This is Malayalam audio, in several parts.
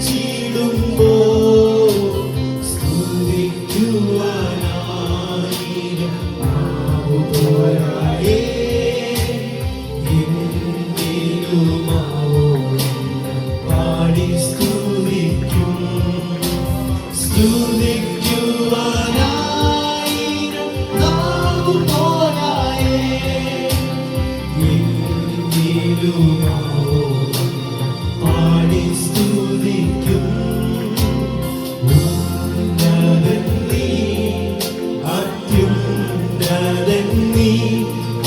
Jesus. നീ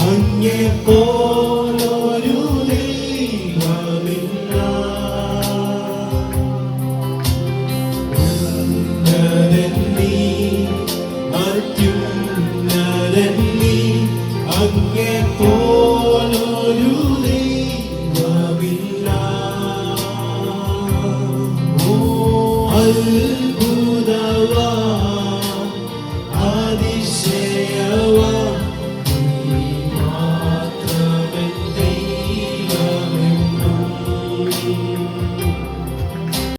അങ്ങേ പോലൊരു ദൈവമില്ല. നീ അത്യുന്നതൻ നീ അങ്ങേ പോലൊരു ദൈവമില്ല. ഓ അല്ല.